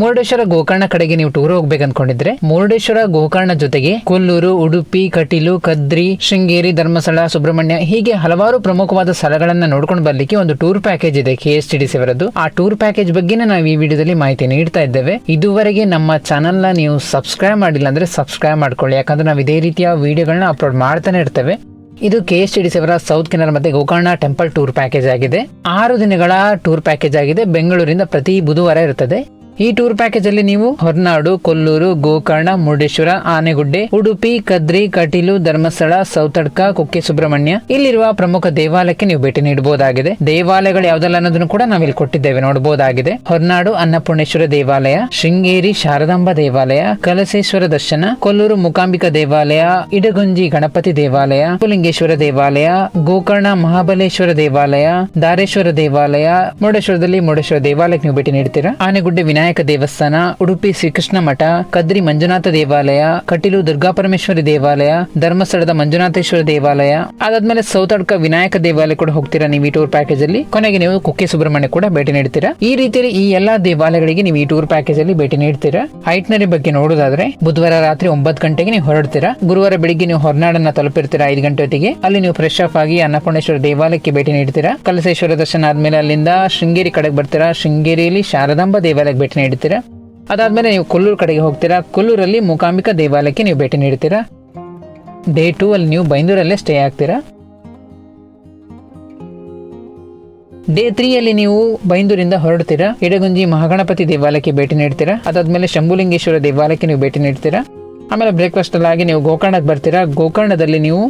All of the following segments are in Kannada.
ಮುರುಡೇಶ್ವರ ಗೋಕರ್ಣ ಕಡೆಗೆ ನೀವು ಟೂರ್ ಹೋಗ್ಬೇಕು ಅನ್ಕೊಂಡಿದ್ರೆ ಮುರುಡೇಶ್ವರ ಗೋಕರ್ಣ ಜೊತೆಗೆ ಕೊಲ್ಲೂರು, ಉಡುಪಿ, ಕಟೀಲು, ಕದ್ರಿ, ಶೃಂಗೇರಿ, ಧರ್ಮಸ್ಥಳ, ಸುಬ್ರಹ್ಮಣ್ಯ ಹೀಗೆ ಹಲವಾರು ಪ್ರಮುಖವಾದ ಸ್ಥಳಗಳನ್ನ ನೋಡ್ಕೊಂಡು ಬರ್ಲಿಕ್ಕೆ ಒಂದು ಟೂರ್ ಪ್ಯಾಕೇಜ್ ಇದೆ ಕೆ ಎಸ್ ಟಿ ಡಿ ಅವರದ್ದು. ಆ ಟೂರ್ ಪ್ಯಾಕೇಜ್ ಬಗ್ಗೆನೇ ನಾವು ಈ ವಿಡಿಯೋದಲ್ಲಿ ಮಾಹಿತಿ ನೀಡ್ತಾ ಇದ್ದೇವೆ. ಇದುವರೆಗೆ ನಮ್ಮ ಚಾನಲ್ ನೀವು ಸಬ್ಸ್ಕ್ರೈಬ್ ಮಾಡಿಲ್ಲ ಅಂದ್ರೆ ಸಬ್ಸ್ಕ್ರೈಬ್ ಮಾಡ್ಕೊಳ್ಳಿ. ಯಾಕಂದ್ರೆ ನಾವು ಇದೇ ರೀತಿಯ ವಿಡಿಯೋಗಳನ್ನ ಅಪ್ಲೋಡ್ ಮಾಡ್ತಾನೆ ಇರ್ತೇವೆ. ಇದು ಕೆ ಎಸ್ ಟಿ ಡಿ ಅವರ ಸೌತ್ ಕೆನರ್ ಮತ್ತೆ ಗೋಕರ್ಣ ಟೆಂಪಲ್ ಟೂರ್ ಪ್ಯಾಕೇಜ್ ಆಗಿದೆ. ಆರು ದಿನಗಳ ಟೂರ್ ಪ್ಯಾಕೇಜ್ ಆಗಿದೆ. ಬೆಂಗಳೂರಿಂದ ಪ್ರತಿ ಬುಧವಾರ ಇರುತ್ತದೆ. ಈ ಟೂರ್ ಪ್ಯಾಕೇಜ್ ಅಲ್ಲಿ ನೀವು ಹೊರನಾಡು, ಕೊಲ್ಲೂರು, ಗೋಕರ್ಣ, ಮುರುಡೇಶ್ವರ, ಆನೆಗುಡ್ಡೆ, ಉಡುಪಿ, ಕದ್ರಿ, ಕಟೀಲು, ಧರ್ಮಸ್ಥಳ ಸೌತಡ್ಕ ಕುಕ್ಕೆ ಸುಬ್ರಹ್ಮಣ್ಯ ಇಲ್ಲಿರುವ ಪ್ರಮುಖ ದೇವಾಲಯಕ್ಕೆ ನೀವು ಭೇಟಿ ನೀಡಬಹುದಾಗಿದೆ. ದೇವಾಲಯಗಳು ಯಾವ್ದಲ್ಲ ಅನ್ನೋದನ್ನು ಕೂಡ ನಾವಿಲ್ಲಿ ಕೊಟ್ಟಿದ್ದೇವೆ, ನೋಡಬಹುದಾಗಿದೆ. ಹೊರನಾಡು ಅನ್ನಪೂರ್ಣೇಶ್ವರ ದೇವಾಲಯ, ಶೃಂಗೇರಿ ಶಾರದಾಂಬ ದೇವಾಲಯ, ಕಲಸೇಶ್ವರ ದರ್ಶನ, ಕೊಲ್ಲೂರು ಮುಕಾಂಬಿಕಾ ದೇವಾಲಯ, ಇಡಗುಂಜಿ ಗಣಪತಿ ದೇವಾಲಯ, ಪುಲಿಂಗೇಶ್ವರ ದೇವಾಲಯ, ಗೋಕರ್ಣ ಮಹಾಬಲೇಶ್ವರ ದೇವಾಲಯ, ದಾರೇಶ್ವರ ದೇವಾಲಯ, ಮುರುಡೇಶ್ವರದಲ್ಲಿ ಮುರುಡೇಶ್ವರ ದೇವಾಲಯಕ್ಕೆ ನೀವು ಭೇಟಿ ನೀಡ್ತೀರಾ? ಆನೆಗುಡ್ಡೆ ವಿನಾಯಕ ದೇವಸ್ಥಾನ, ಉಡುಪಿ ಶ್ರೀಕೃಷ್ಣ ಮಠ ಕದ್ರಿ ಮಂಜುನಾಥ ದೇವಾಲಯ, ಕಟೀಲು ದುರ್ಗಾಪರಮೇಶ್ವರಿ ದೇವಾಲಯ, ಧರ್ಮಸ್ಥಳದ ಮಂಜುನಾಥೇಶ್ವರ ದೇವಾಲಯ, ಅದಾದ್ಮೇಲೆ ಸೌತಡ್ಕ ವಿನಾಯಕ ದೇವಾಲಯ ಕೂಡ ಹೋಗ್ತೀರಾ ನೀವು ಈ ಟೂರ್ ಪ್ಯಾಕೇಜ್ ಅಲ್ಲಿ. ಕೊನೆಗೆ ನೀವು ಕುಕ್ಕೆ ಸುಬ್ರಹ್ಮಣ್ಯ ಕೂಡ ಭೇಟಿ ನೀಡ್ತೀರಾ. ಈ ರೀತಿಯಲ್ಲಿ ಈ ಎಲ್ಲಾ ದೇವಾಲಯಗಳಿಗೆ ನೀವು ಈ ಟೂರ್ ಪ್ಯಾಕೇಜ್ ಅಲ್ಲಿ ಭೇಟಿ ನೀಡ್ತೀರಾ. ಐಟ್ನರಿ ಬಗ್ಗೆ ನೋಡೋದಾದ್ರೆ ಬುಧವಾರ ರಾತ್ರಿ ಒಂಬತ್ತು ಗಂಟೆಗೆ ನೀವು ಹೊರಡ್ತೀರಾ. ಗುರುವಾರ ಬೆಳಿಗ್ಗೆ ನೀವು ಹೊರನಾಡನ್ನ ತಲುಪಿರ್ತೀರಾ ಐದು ಗಂಟೆ ಹೊತ್ತಿಗೆ. ಅಲ್ಲಿ ನೀವು ಫ್ರೆಶ್ ಅಪ್ ಆಗಿ ಅನ್ನಪೂರ್ಣೇಶ್ವರ ದೇವಾಲಯಕ್ಕೆ ಭೇಟಿ ನೀಡ್ತೀರಾ. ಕಲಸೇಶ್ವರ ದರ್ಶನ ಆದ್ಮೇಲೆ ಅಲ್ಲಿಂದ ಶೃಂಗೇರಿ ಕಡೆಗೆ ಬರ್ತೀರಾ. ಶೃಂಗೇರಿಯಲ್ಲಿ ಶಾರದಾಂಬ ದೇವಾಲಯಕ್ಕೆ ಭೇಟಿ ನೀಡ್ತೀರಾ ಅದಾದ್ಮೇಲೆ ನೀವು ಕೊಲ್ಲೂರು ಕಡೆಗೆ ಹೋಗ್ತೀರಾ? ಕೊಲ್ಲೂರಲ್ಲಿ ಮೂಕಾಂಬಿಕಾ ದೇವಾಲಯಕ್ಕೆ ನೀವು ಭೇಟಿ ನೀಡ್ತೀರಾ ಡೇ ಟೂ ಅಲ್ಲಿ ನೀವು ಬೈಂದೂರಲ್ಲೇ ಸ್ಟೇ ಆಗ್ತೀರಾ? ಡೇ ತ್ರೀ ಅಲ್ಲಿ ನೀವು ಬೈಂದೂರಿಂದ ಹೊರಡ್ತೀರಾ? ಇಡಗುಂಜಿ ಮಹಾಗಣಪತಿ ದೇವಾಲಯಕ್ಕೆ ಭೇಟಿ ನೀಡ್ತೀರಾ ಅದಾದ್ಮೇಲೆ ಶಂಭುಲಿಂಗೇಶ್ವರ ದೇವಾಲಯಕ್ಕೆ ನೀವು ಭೇಟಿ ನೀಡ್ತೀರಾ ಆಮೇಲೆ ಬ್ರೇಕ್ಫಾಸ್ಟ್ ಅಲ್ಲಾಗಿ ನೀವು ಗೋಕರ್ಣಕ್ಕೆ ಬರ್ತೀರಾ? ಗೋಕರ್ಣದಲ್ಲಿ ನೀವು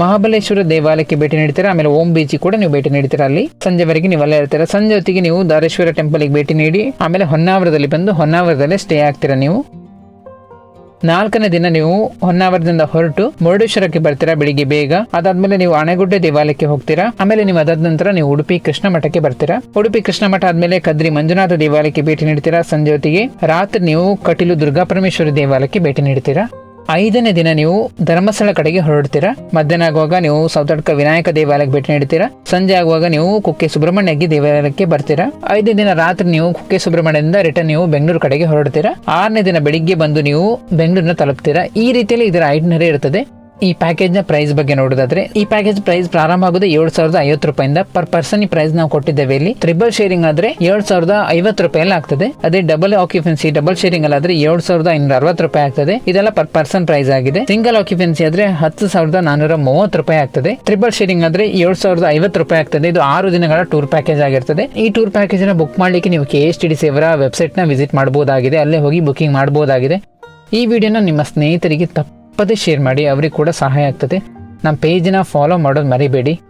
ಮಹಾಬಲೇಶ್ವರ ದೇವಾಲಯಕ್ಕೆ ಭೇಟಿ ನೀಡ್ತೀರಾ? ಆಮೇಲೆ ಓಂ ಬೀಚ್ ಕೂಡ ನೀವು ಭೇಟಿ ನೀಡ್ತೀರಾ ಅಲ್ಲಿ? ಸಂಜೆವರೆಗೆ ನೀವು ಅಲ್ಲೇ ಇರ್ತೀರಾ? ಸಂಜೆ ಹೊತ್ತಿಗೆ ನೀವು ದಾರೇಶ್ವರ ಟೆಂಪಲ್ಗೆ ಭೇಟಿ ನೀಡಿ, ಆಮೇಲೆ ಹೊನ್ನಾವರದಲ್ಲಿ ಬಂದು ಹೊನ್ನಾವರದಲ್ಲೇ ಸ್ಟೇ ಆಗ್ತೀರಾ ನೀವು? ನಾಲ್ಕನೇ ದಿನ ನೀವು ಹೊನ್ನಾವರದಿಂದ ಹೊರಟು ಮುರುಡೇಶ್ವರಕ್ಕೆ ಬರ್ತೀರಾ ಬೆಳಿಗ್ಗೆ ಬೇಗ? ಅದಾದ್ಮೇಲೆ ನೀವು ಅಣೆಗುಡ್ಡೆ ದೇವಾಲಯಕ್ಕೆ ಹೋಗ್ತೀರಾ? ಆಮೇಲೆ ನೀವು ಅದಾದ ನಂತರ ನೀವು ಉಡುಪಿ ಕೃಷ್ಣ ಮಠಕ್ಕೆ ಬರ್ತೀರಾ? ಉಡುಪಿ ಕೃಷ್ಣ ಮಠ ಆದ್ಮೇಲೆ ಕದ್ರಿ ಮಂಜುನಾಥ ದೇವಾಲಯಕ್ಕೆ ಭೇಟಿ ನೀಡ್ತೀರಾ? ಸಂಜೆ ಹೊತ್ತಿಗೆ ರಾತ್ರಿ ನೀವು ಕಟೀಲು ದುರ್ಗಾಪರಮೇಶ್ವರಿ ದೇವಾಲಯಕ್ಕೆ ಭೇಟಿ ನೀಡ್ತೀರಾ? ಐದನೇ ದಿನ ನೀವು ಧರ್ಮಸ್ಥಳ ಕಡೆಗೆ ಹೊರಡ್ತೀರಾ? ಮಧ್ಯಾಹ್ನ ಆಗುವಾಗ ನೀವು ಸೌತಡ್ಕ ವಿನಾಯಕ ದೇವಾಲಯಕ್ಕೆ ಭೇಟಿ ನೀಡ್ತೀರಾ ಸಂಜೆ ಆಗುವಾಗ ನೀವು ಕುಕ್ಕೆ ಸುಬ್ರಹ್ಮಣ್ಯಗೆ ದೇವಾಲಯಕ್ಕೆ ಬರ್ತೀರಾ? ಐದನೇ ದಿನ ರಾತ್ರಿ ನೀವು ಕುಕ್ಕೆ ಸುಬ್ರಹ್ಮಣ್ಯದಿಂದ ರಿಟರ್ನ್ ನೀವು ಬೆಂಗಳೂರು ಕಡೆಗೆ ಹೊರಡ್ತೀರಾ? ಆರನೇ ದಿನ ಬೆಳಿಗ್ಗೆ ಬಂದು ನೀವು ಬೆಂಗಳೂರಿನ ತಲುಪ್ತೀರಾ? ಈ ರೀತಿಯಲ್ಲಿ ಇದರ ಐಟನರಿ ಇರ್ತದೆ. ಈ ಪ್ಯಾಕೇಜ್ನ ಪ್ರೈಸ್ ಬಗ್ಗೆ ನೋಡೋದಾದ್ರೆ, ಈ ಪ್ಯಾಕೇಜ್ ಪ್ರೈಸ್ ಪ್ರಾರಂಭ ಆಗೋದು ಏಳು ಸಾವಿರದ ಐವತ್ತು ರೂಪಾಯಿಂದ ಪರ್ ಪರ್ಸನ್ ಈ ಪ್ರೈಸ್ ನಾವು ಕೊಟ್ಟಿದ್ದೇವೆ ಇಲ್ಲಿ. ಟ್ರಿಬಲ್ ಶೇರಿಂಗ್ ಆದ್ರೆ ಏಳು ಸಾವಿರದ ಐವತ್ತು ರೂಪಾಯಿ ಆಗ್ತದೆ. ಅದೇ ಡಬಲ್ ಆಕ್ಯುಪೆನ್ಸಿ ಡಬಲ್ ಶೇರಿಂಗ್ ಅಲ್ಲಾದ್ರೆ ಏಳು ಸಾವಿರದ ಐನೂರ ಅರವತ್ತು ರೂಪಾಯಿ ಆಗ್ತದೆ. ಇದೆಲ್ಲ ಪರ್ ಪರ್ಸನ್ ಪ್ರೈಸ್ ಆಗಿದೆ. ಸಿಂಗಲ್ ಆಕ್ಯುಪೆನ್ಸಿ ಆದ್ರೆ ಹತ್ತು ಸಾವಿರದ ನಾನೂರ ಮೂವತ್ತು ರೂಪಾಯಿ ಆಗ್ತದೆ. ಟ್ರಿಬಲ್ ಶೇರಿಂಗ್ ಆದ್ರೆ ಏಳು ಸಾವಿರದ ಐವತ್ತು ರೂಪಾಯಿ ಆಗ್ತದೆ. ಇದು ಆರು ದಿನಗಳ ಟೂರ್ ಪ್ಯಾಕೇಜ್ ಆಗಿರ್ತದೆ. ಈ ಟೂರ್ ಪ್ಯಾಕೇಜ್ನ ಬುಕ್ ಮಾಡ್ಲಿಕ್ಕೆ ನೀವು ಕೆ ಎಸ್ ಟಿ ಡಿ ಸೇವರ ವೆಬ್ಸೈಟ್ನ ವಿಸಿಟ್ ಮಾಡಬಹುದಾಗಿದೆ ಅಲ್ಲೇ ಹೋಗಿ ಬುಕಿಂಗ್ ಮಾಡಬಹುದಾಗಿದೆ ಈ ವಿಡಿಯೋನ ನಿಮ್ಮ ಸ್ನೇಹಿತರಿಗೆ ತಪ್ಪದೇ ಶೇರ್ ಮಾಡಿ ಅವ್ರಿಗೆ ಕೂಡ ಸಹಾಯ ಆಗ್ತದೆ. ನಮ್ಮ ಪೇಜ್ನ ಫಾಲೋ ಮಾಡೋದು ಮರಿಬೇಡಿ.